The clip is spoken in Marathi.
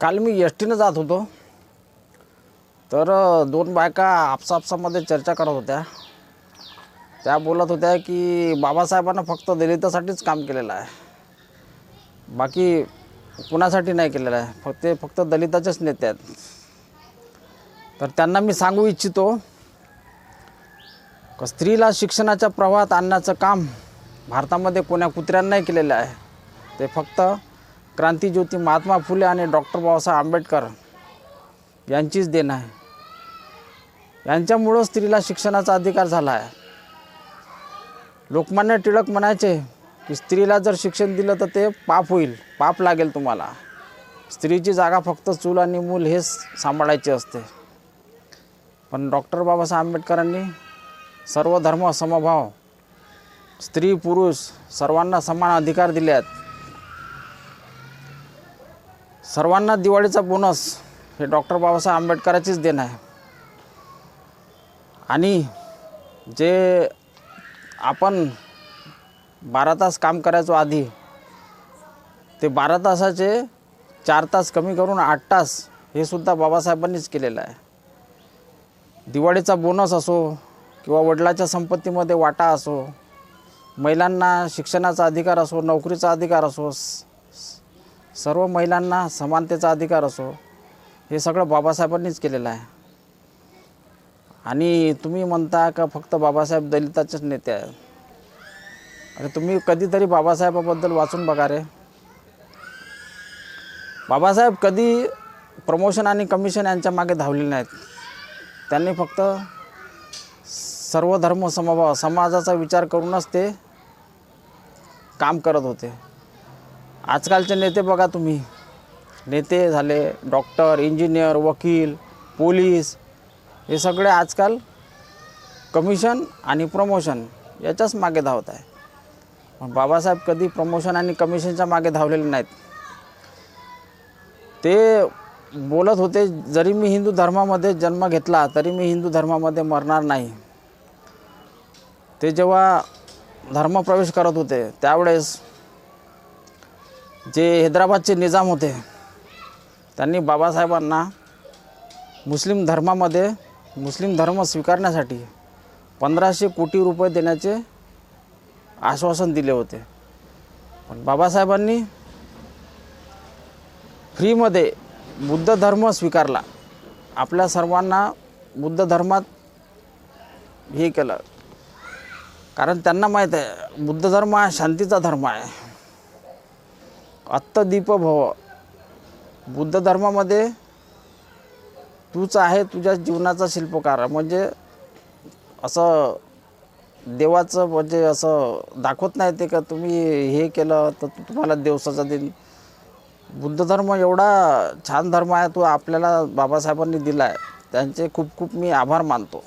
काल मी एस टीनं जात होतो. तर दोन बायका आपसापसामध्ये चर्चा करत होत्या. त्या बोलत होत्या की बाबासाहेबांना फक्त दलितासाठीच काम केलेलं आहे. बाकी कुणासाठी नाही केलेलं आहे. फक्त ते फक्त दलिताचेच नेते आहेत. तर त्यांना मी सांगू इच्छितो का स्त्रीला शिक्षणाच्या प्रवाहात आणण्याचं काम भारतामध्ये कोण्या कुत्र्यांना नाही केलेलं आहे. ते फक्त क्रांतीज्योती महात्मा फुले आणि डॉक्टर बाबासाहेब आंबेडकर यांचीच देण आहे. यांच्यामुळं स्त्रीला शिक्षणाचा अधिकार झाला आहे. लोकमान्य टिळक म्हणायचे की स्त्रीला जर शिक्षण दिलं तर ते पाप होईल पाप लागेल तुम्हाला. स्त्रीची जागा फक्त चूल आणि मूल हेच सांभाळायचे असते. पण डॉक्टर बाबासाहेब आंबेडकरांनी सर्व धर्म समभाव स्त्री पुरुष सर्वांना समान अधिकार दिले आहेत. सर्वांना दिवाळीचा बोनस हे डॉक्टर बाबासाहेब आंबेडकराचीच देण आहे. आणि जे आपण बारा तास काम करायचो आधी ते बारा तासाचे चार तास कमी करून आठ तास हे सुद्धा बाबासाहेबांनीच केलेलं आहे. दिवाळीचा बोनस असो किंवा वडिलाच्या संपत्तीमध्ये वाटा असो महिलांना शिक्षणाचा अधिकार असो नोकरीचा अधिकार असो सर्व महिलांना समानतेचा अधिकार असो हे सगळं बाबासाहेबांनीच केलेलं आहे. आणि तुम्ही म्हणता का फक्त बाबासाहेब दलिताचेच नेते आहेत? अरे तुम्ही कधीतरी बाबासाहेबाबद्दल वाचून बघा रे. बाबासाहेब कधी प्रमोशन आणि कमिशन यांच्या मागे धावलेले नाहीत. त्यांनी फक्त सर्व धर्म समभाव समाजाचा विचार करूनच ते काम करत होते. आजकालचे नेते बघा तुम्ही. नेते झाले डॉक्टर इंजिनियर वकील पोलीस हे सगळे आजकाल कमिशन आणि प्रमोशन याच्याच मागे धावत आहे. पण बाबासाहेब कधी प्रमोशन आणि कमिशनच्या मागे धावलेले नाहीत. ते बोलत होते जरी मी हिंदू धर्मामध्ये जन्म घेतला तरी मी हिंदू धर्मामध्ये मरणार नाही. ते जेव्हा धर्मप्रवेश करत होते त्यावेळेस जे हैदराबादचे निजाम होते त्यांनी बाबासाहेबांना मुस्लिम धर्मामध्ये मुस्लिम धर्म स्वीकारण्यासाठी पंधराशे कोटी रुपये देण्याचे आश्वासन दिले होते. पण बाबासाहेबांनी फ्रीमध्ये बुद्ध धर्म स्वीकारला. आपल्या सर्वांना बुद्ध धर्मात हे केलं. कारण त्यांना माहीत आहे बुद्ध धर्म हा शांतीचा धर्म आहे. अत्तदीप भव. बुद्ध धर्मामध्ये तूच आहे तुझ्या जीवनाचा शिल्पकार. म्हणजे असं देवाचं म्हणजे असं दाखवत नाही ते का तुम्ही हे केलं तर तुम्हाला दिवसाचा दिन बुद्ध धर्म एवढा छान धर्म आहे तो आपल्याला बाबासाहेबांनी दिला आहे त्यांचे खूप खूप मी आभार मानतो.